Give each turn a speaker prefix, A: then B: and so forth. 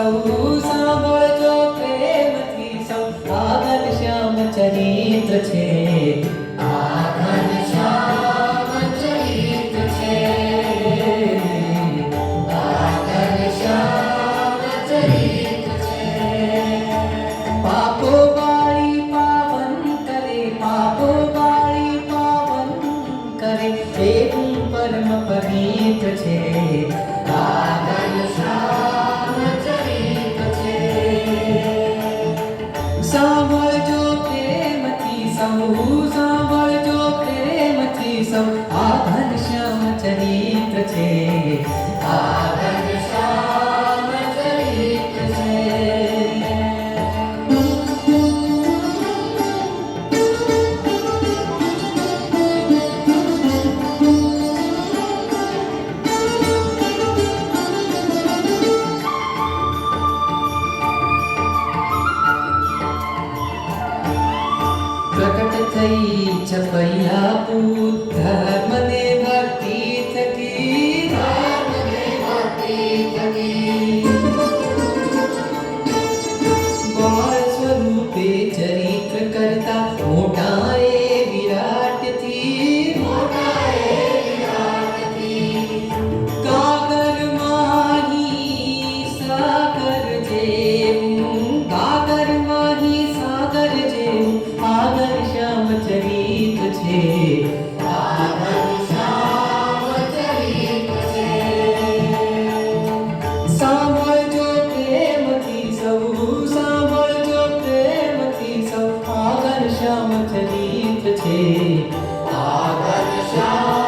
A: સૌ સાંભળજો પ્રેમથી સૌ આ ઘનશ્યામ ચરિત્ર છે આ ઘનશ્યામ પાવન કરે પાપો વાળી પાવન કરે એવું પરમ પવિત્ર છે આ आदर्शमचरित्रचे प्रकटतै च प्रकट्या धर्म કરતા મોટા એ વિરાટથી મોટા એ વિરાટથી કાગર માહી સાગર જેવું કાગર માહી સાગર જેવું, આગળ શ્યામ आकाशमथनीपथे आकर्षा